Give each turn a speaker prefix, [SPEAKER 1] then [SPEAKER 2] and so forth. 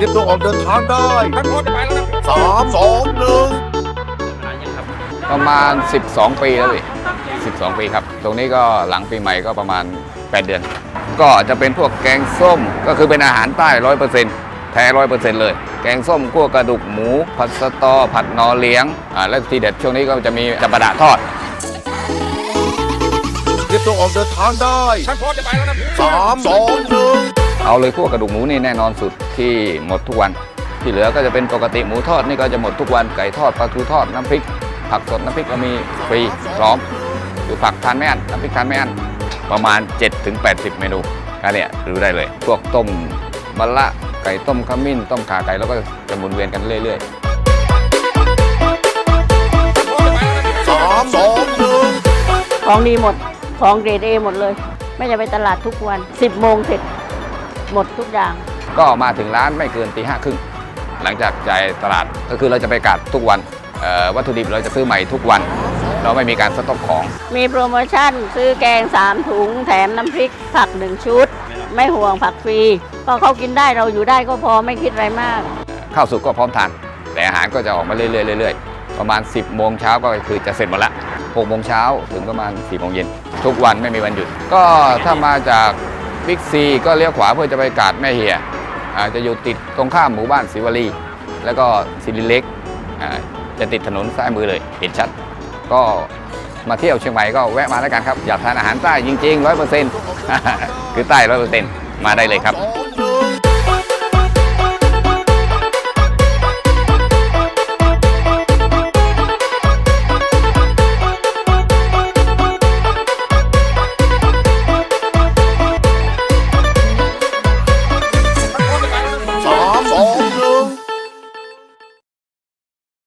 [SPEAKER 1] เตรียมตัวออกเดินทางได้
[SPEAKER 2] ท่านพ่อจะไปแล้วนะ
[SPEAKER 1] สามสองหนึ่ง
[SPEAKER 3] ประมาณ 12 ปีแล้วพี่12 ปีครับ ตรงนี้ก็หลังปีใหม่ก็ประมาณ 8 เดือน ก็จะเป็นพวกแกงส้มก็คือเป็นอาหารใต้ร้อยเปอร์เซ็นต์แท้ร้อยเปอร์เซ็นต์เลย แกงส้มคั่วกระดูกหมู ผัดสะตอ ผัดนอเลี้ยงอ่าและทีเด็ดช่วงนี้ก็จะมีจับปะดะทอด
[SPEAKER 1] เตรียมตัวออกเดินทางได้
[SPEAKER 2] ท่านพ่อจะไปแล้วนะ
[SPEAKER 1] สามสองหนึ่ง
[SPEAKER 3] เอาเลยคั่วกระดูกหมูนี่แน่นอนสุดที่หมดทุกวัน ที่เหลือก็จะเป็นปกติหมูทอดนี่ก็จะหมดทุกวันไก่ทอดปลาทูทอดน้ำพริก ผักสดน้ำพริกก็มีฟรีพร้อมหรือผักทานไม่อั้นน้ำพริกทานไม่อั้นประมาณ 7-80 เมนูก็เนี่ยดูได้เลย พวกต้มมะละไก่ต้มขมิ้น ต้มขาไก่แล้วก็จะหมุนเวียนกันเรื่อยๆ
[SPEAKER 1] สามสองหนึ่ง
[SPEAKER 4] ของดีหมด ของเกรดเอหมดเลย ไม่จะไปตลาดทุกวัน 10 โมงเสร็จ หมดทุกอย่าง
[SPEAKER 3] ก็มาถึงร้านไม่เกินตีห้าครึ่งหลังจากจ่ายตลาดก็คือเราจะไปกัดทุกวันเอ่อวัตถุดิบเราจะซื้อใหม่ทุกวัน เราไม่มีการสต็อกของ
[SPEAKER 4] มีโปรโมชั่นซื้อแกง 3 ถุง แถมน้ำพริกผัก1ชุด ไม่ห่วงผักฟรี ก็เขากินได้เราอยู่ได้ก็พอไม่คิดอะไรมาก
[SPEAKER 3] ข้าวสุกก็พร้อมทาน แต่อาหารก็จะออกมาเรื่อยๆเรื่อยๆประมาณ 10 โมงเช้าก็คือจะเสร็จหมดละ6โมงเช้าถึงประมาณ4โมงเย็นทุกวันไม่มีวันหยุด ก็ถ้ามาจาก บิ๊กซีก็เลี้ยวขวาเพื่อจะไปกาดแม่เหียอาจะอยู่ติดตรงข้ามหมู่บ้านศิวลี แล้วก็ศิริเล็กจะติดถนนซ้ายมือเลยเห็นชัด ก็มาเที่ยวเชียงใหม่ก็แวะมาแล้วกันครับ อยากทานอาหารใต้จริงๆร้อยเปอร์เซ็นต์คือใต้ร้อยเปอร์เซ็นต์มาได้เลยครับ